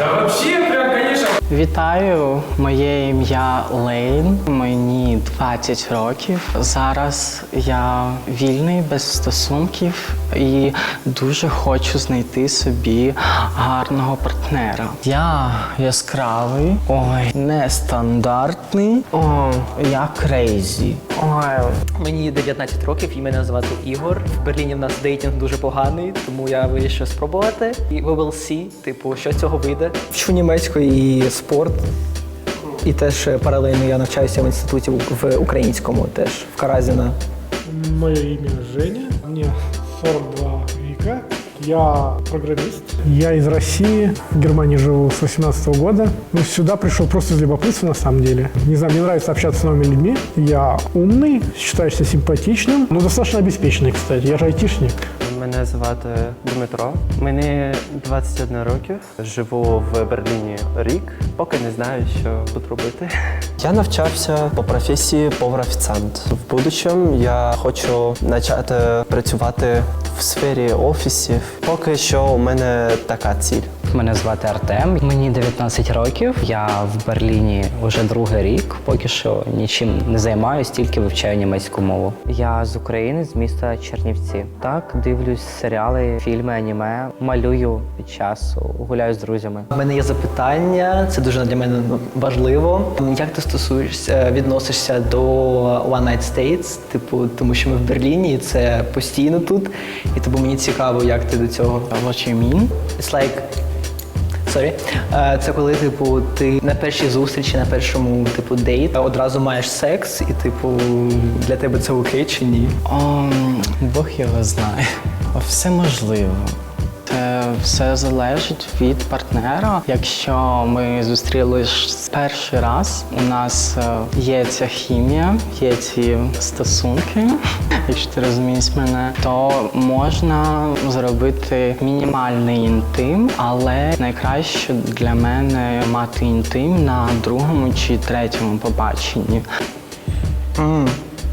А прям, матюкатися? Вітаю, моє ім'я Лейн. Мені 20 років. Зараз я вільний без стосунків і дуже хочу знайти собі гарного партнера. Я яскравий, ой, нестандартний, о, я крейзі. Ой, Мені 19 років і мене звати Ігор. В Берліні в нас дейтинг дуже поганий, тому я вирішив спробувати. І we will see, типу, що з цього вийде. Вчу німецьку і спорт. І теж е, паралельно я навчаюся в інституті в українському, теж в Каразіна. Мое имя Женя, мне 42 века, я программист. Я из России, в Германии живу с 18 года. Но сюда пришел просто из любопытства на самом деле. Не знаю, мне нравится общаться с новыми людьми. Я умный, считаю себя симпатичным, но достаточно обеспеченный, кстати. Я же айтишник. Мене звати Дмитро. Мені 21 років. Живу в Берліні рік. Поки не знаю, що тут робити. Я навчався по професії повар-офіціант. В будущем я хочу почати працювати в сфері офісів. Поки що у мене така ціль. Мене звати Артем, мені 19 років. Я в Берліні вже другий рік. Поки що нічим не займаюсь, тільки вивчаю німецьку мову. Я з України, з міста Чернівці. Так, дивлюсь серіали, фільми, аніме, малюю під час, гуляю з друзями. У мене є запитання, це дуже для мене ну, важливо. Як ти стосуєшся, відносишся до One Night States? Типу, тому що ми в Берліні, і це постійно тут. І тому мені цікаво, як ти до цього. what you mean? It's like... Sorry. Е, Це коли, типу, ти на першій зустрічі, на першому типу дейт одразу маєш секс, і типу для тебе це окей чи ні? О, Бог його знає. Все можливо. Це все залежить від партнера. Якщо ми зустрілись перший раз, у нас е, є ця хімія, є ці стосунки, якщо ти розумієш мене, то можна зробити мінімальний інтим, але найкраще для мене мати інтим на другому чи третьому побаченні.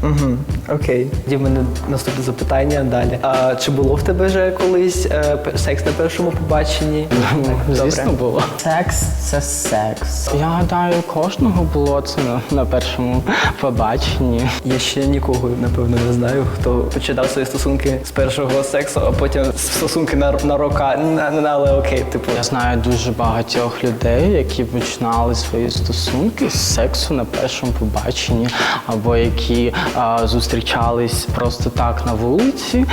Угу, окей. Тоді в мене наступне запитання далі. А чи було в тебе вже колись е, секс на першому побаченні? Звісно, було. Секс це секс. Я гадаю, кожного було це на, на першому побаченні. Я ще нікого, напевно, не знаю, хто починав свої стосунки з першого сексу, а потім стосунки на, на рока. На, на, але окей, типу. Я знаю дуже багатьох людей, які починали свої стосунки з сексу на першому побаченні, або які а, зустрічались просто так на вулиці,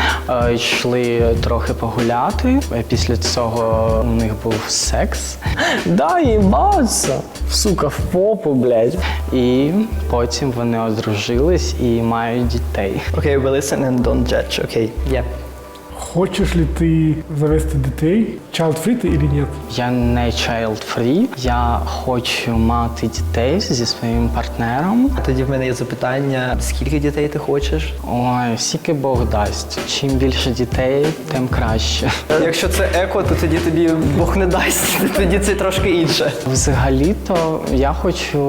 йшли трохи погуляти. Після цього у них був секс. Да, їбаться! Сука, в попу, блядь. І потім вони одружились і мають дітей. Окей, we listen and don't judge. Окей, yeah. Хочешь ли ты завести детей? Child-free ты или нет? Я не child-free, я хочу мати дітей зі своїм партнером. А тоді в мене є запитання: скільки дітей ти хочеш? Ой, скільки Бог дасть. Чим більше дітей, тим краще. Якщо це еко, то тоді тобі Бог не дасть. Тоді це трошки інше. Взагалі-то я хочу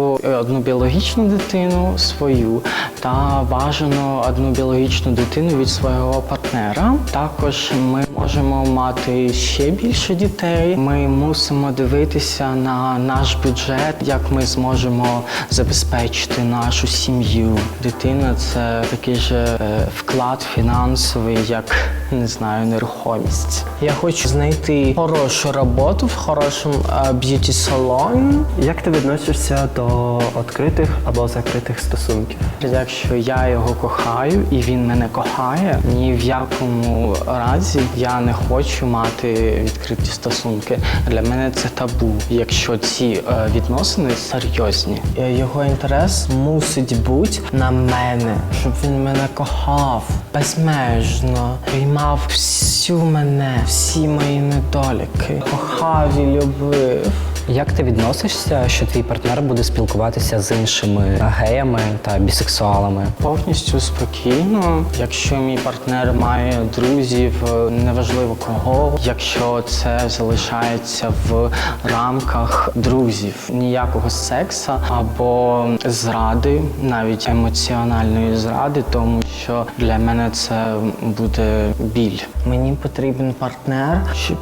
одну біологічну дитину свою та бажано одну біологічну дитину від свого партнера. Також ми можемо мати ще більше дітей. Ми мусимо дивитися на наш бюджет, як ми зможемо забезпечити нашу сім'ю. Дитина це такий же е, вклад фінансовий, як не знаю, нерухомість. Я хочу знайти хорошу роботу в хорошому б'юті салоні. Як ти відносишся до відкритих або закритих стосунків? Якщо я його кохаю і він мене кохає, ні в якому разі я не хочу мати відкриті стосунки. Для мене це табу. Якщо ці е, відносини серйозні, Е, його інтерес мусить бути на мене, щоб він мене кохав безмежно, приймав всю мене, всі мої недоліки, кохав і любив. Як ти відносишся, що твій партнер буде спілкуватися з іншими геями та бісексуалами? Повністю спокійно. Якщо мій партнер має друзів, е, неважливо кого, якщо це залишається в рамках друзів, ніякого секса або зради, навіть емоціональної зради, тому що для мене це буде біль. Мені потрібен партнер, щоб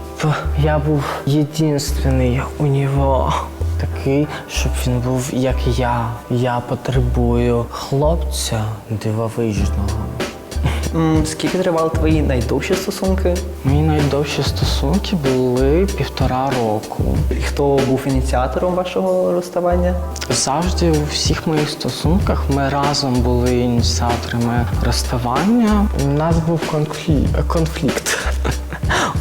я був єдинственний у нього. Такий, щоб він був як я. Я потребую хлопця дивовижного. Скільки тривали твої найдовші стосунки? Мої найдовші стосунки були півтора року. І Хто був ініціатором вашого розставання? Завжди у всіх моїх стосунках ми разом були ініціаторами розставання. У нас був конфлікт. конфлікт.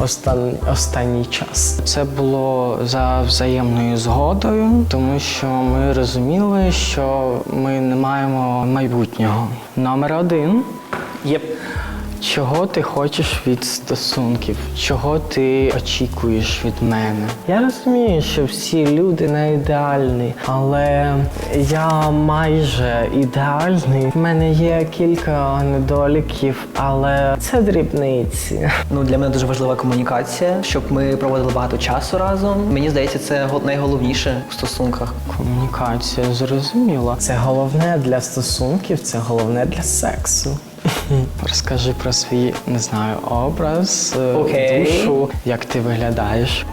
Остан... Останній час це було за взаємною згодою, тому що ми розуміли, що ми не маємо майбутнього. Номер один Єп. Чого ти хочеш від стосунків? Чого ти очікуєш від мене? Я розумію, що всі люди не ідеальні, але я майже ідеальний. В мене є кілька недоліків, але це дрібниці. Ну для мене дуже важлива комунікація, щоб ми проводили багато часу разом. Мені здається, це го- найголовніше в стосунках. Комунікація зрозуміла. Це головне для стосунків, це головне для сексу. Розкажи про свій, не знаю, образ, е, Окей. душу, як ти виглядаєш.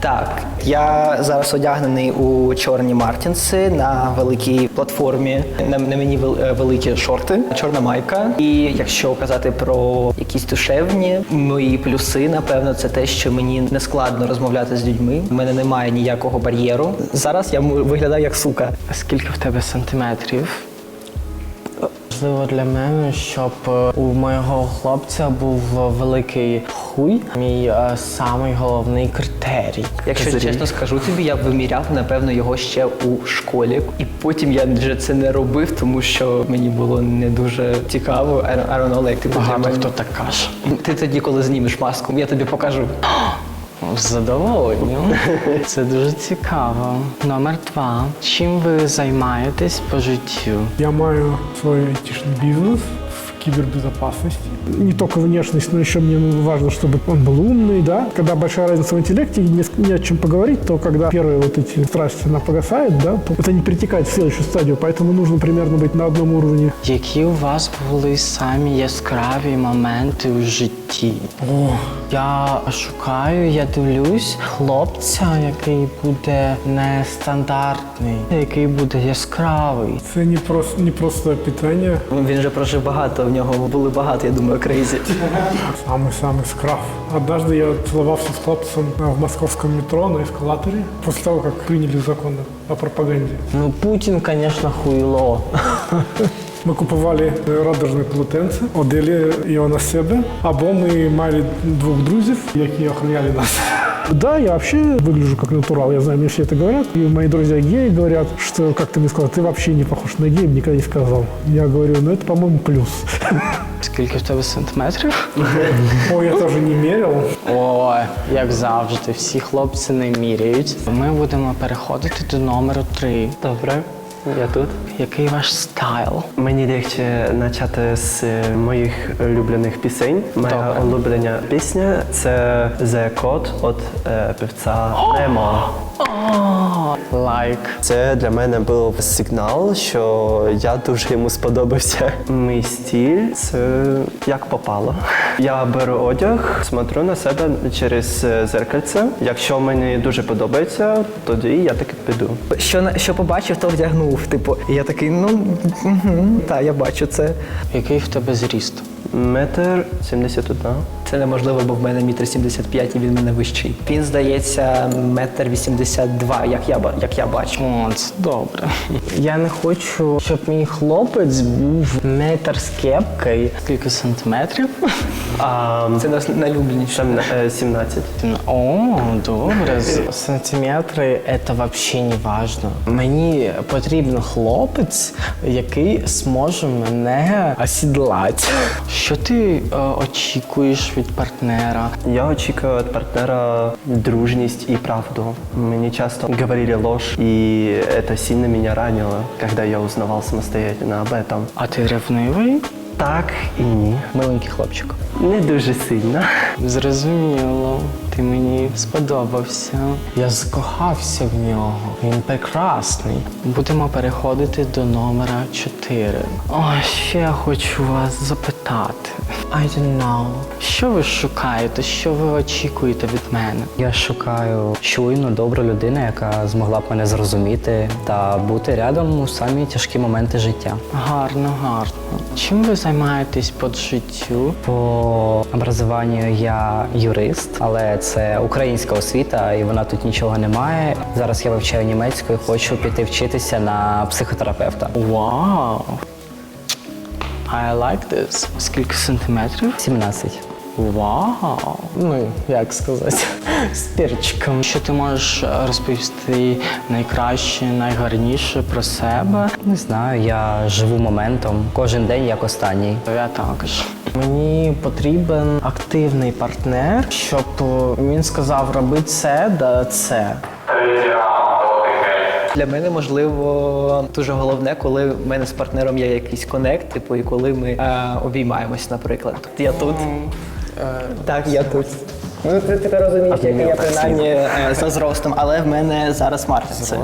Так, я зараз одягнений у чорні мартінси на великій платформі. На, на мені е, великі шорти, чорна майка. І якщо казати про якісь душевні мої плюси, напевно, це те, що мені не складно розмовляти з людьми. У мене немає ніякого бар'єру. Зараз я виглядаю як сука. А Скільки в тебе сантиметрів? Важливо для мене, щоб е, у моєго хлопця був великий хуй. Мій е, самий головний критерій. Якщо Козирі. чесно скажу тобі, я виміряв напевно його ще у школі, і потім я вже це не робив, тому що мені було не дуже цікаво. Know, like, типу, Багато хто так каже. Ти тоді, коли знімеш маску, я тобі покажу. З задоволенням. Це дуже цікаво. Номер два. Чим ви займаєтесь по життю? Я маю свой айтишный бизнес в кибербезопасности. Не только внешность, но еще мне ну, важно, чтобы он был умный, да. Когда большая разница в интеллекте, не, с- не о чем поговорить, то когда первые вот эти страсти, она погасает, да, то это не перетекает в следующую стадию, поэтому нужно примерно быть на одном уровне. Які у вас були самі яскраві моменти у житті? О, я шукаю, я дивлюсь хлопця, який буде нестандартний, який буде яскравий. Это не просто, не просто питание, Він вже прожив багато, в нього були багато, я думаю, крейзі. самый-самый скраф. Однажды я целовался с хлопцем а, в московском метро на эскалаторе, после того, как приняли закон о пропаганде. Ну, Путін, звісно, хуйло. Ми купували радужне полотенце, одели його на себе, або ми мали двох друзів, які охороняли нас. Да, я вообще выгляжу как натурал, я знаю, мне все это говорят. И мои друзья геи говорят, что, как ты мне сказал, ты вообще не похож на гея, никогда не сказал. Я говорю, ну это, по-моему, плюс. Скільки в тебе сантиметрів? Ой, я тоже не мерил. Ой, як завжди, всі хлопці не міряють. Ми будемо переходити до номеру три. Добре, я тут. Який ваш стайл? Мені легше почати з моїх улюблених пісень. Моя Добре. улюблена пісня це The Code від е, певця Немо. Лайк. Це для мене був сигнал, що я дуже йому сподобався. Мій стиль це як попало. Я беру одяг, смотрю на себе через е, зеркальце. Якщо мені дуже подобається, тоді я таки піду. Що, що побачив, то вдягнув. Типу, я такий, ну угу, так, я бачу це. Який в тебе зріст? Метр сімдесят одна. Це неможливо, бо в мене мітр 75 і він мене вищий. Він здається метр 82, як я ба- як я бачу. О, це добре. Я не хочу, щоб мій хлопець був метр з кепкою. Скільки сантиметрів? А Це нас найлюбленіше. там е, 17. О, добре. З- Сантиметри це взагалі не важно. Мені потрібен хлопець, який зможе мене осідлати. Що ти е, очікуєш від партнера? Я очікую від партнера дружність і правду. Мені часто говорили ложь, і це сильно мене ранило, коли я узнавав самостоятельно об этом. А ти ревнивий? Так і ні. Миленький хлопчик. Не дуже сильно. Зрозуміло, ти мені сподобався. Я закохався в нього. Він прекрасний. Будемо переходити до номера 4. О, ще я хочу вас запитати. I don't know. Що ви шукаєте? Що ви очікуєте від мене? Я шукаю чуйну, добру людину, яка змогла б мене зрозуміти та бути рядом у самі тяжкі моменти життя. Гарно, гарно. Чим ви займаєтесь по життю? По образуванню я юрист, але це українська освіта, і вона тут нічого не має. Зараз я вивчаю німецьку і хочу піти вчитися на психотерапевта. Вау! I like this. Скільки сантиметрів? 17. Вау! Ну, як сказати, з перчиком. Що ти можеш розповісти найкраще, найгарніше про себе? Не знаю, я живу моментом. Кожен день як останній. Я також. Мені потрібен активний партнер, щоб він сказав роби це да це. Для мене можливо дуже головне, коли в мене з партнером є якийсь конект, типу, і коли ми е, обіймаємось, наприклад. Я тут. Так, я тут. Ну, ти тепер розумієш, як я принаймні е, за зростом, але в мене зараз Мартин. Це.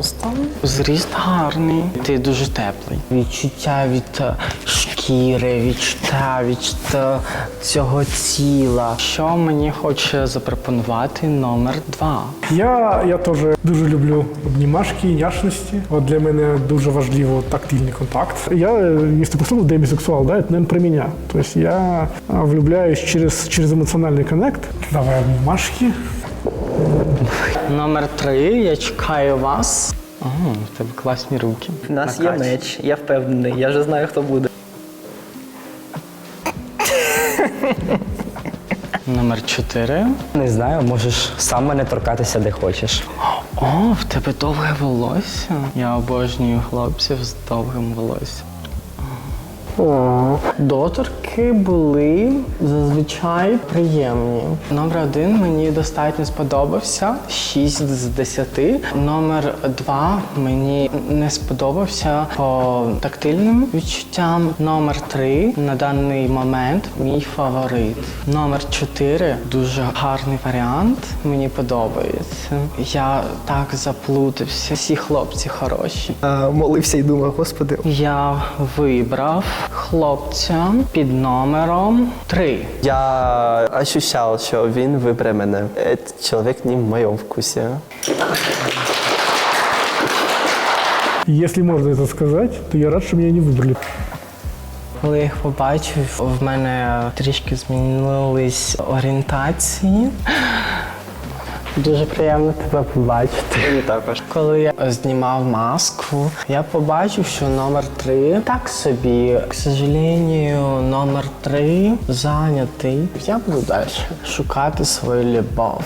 Зріст гарний. Ти дуже теплий. Відчуття від е, шкіри, відчуття від е, цього тіла. Що мені хоче запропонувати номер два? Я, я теж дуже люблю обнімашки, няшності. От для мене дуже важливо тактильний контакт. Я, е, якщо послухав демісексуал, да, це, наверное, про мене. Тобто я а, влюбляюсь через, через емоціональний коннект. Давай обнімашки. Номер три. Я чекаю вас. О, в тебе класні руки. В нас є меч, я впевнений, я вже знаю, хто буде. Номер чотири. Не знаю, можеш сам мене торкатися де хочеш. О, в тебе довге волосся. Я обожнюю хлопців з довгим волоссям. О, доторки були зазвичай приємні. Номер один мені достатньо сподобався 6 з 10. Номер два мені не сподобався по тактильним відчуттям. Номер три на даний момент мій фаворит. Номер чотири дуже гарний варіант. Мені подобається. Я так заплутався. Всі хлопці хороші. Е, Молився і думав, господи, Я вибрав хлопця під номером 3. Я ощущав, що він вибере мене. Этот чоловік не в моєму вкусі. Если можно это сказать, то я рад, что меня не выбрали. Коли я їх побачив, в мене трішки змінились орієнтації. Дуже приємно тебе побачити. Мені також. Коли я знімав маску, я побачив, що номер три так собі. К сожалению, номер три зайнятий. Я буду далі шукати свою любов.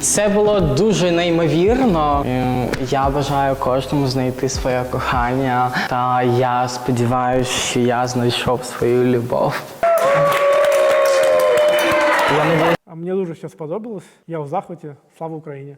Це було дуже неймовірно. Е, Я бажаю кожному знайти своє кохання. Та я сподіваюся, що я знайшов свою любов. Мне дуже все сподобалось. Я в захваті. Слава Україні!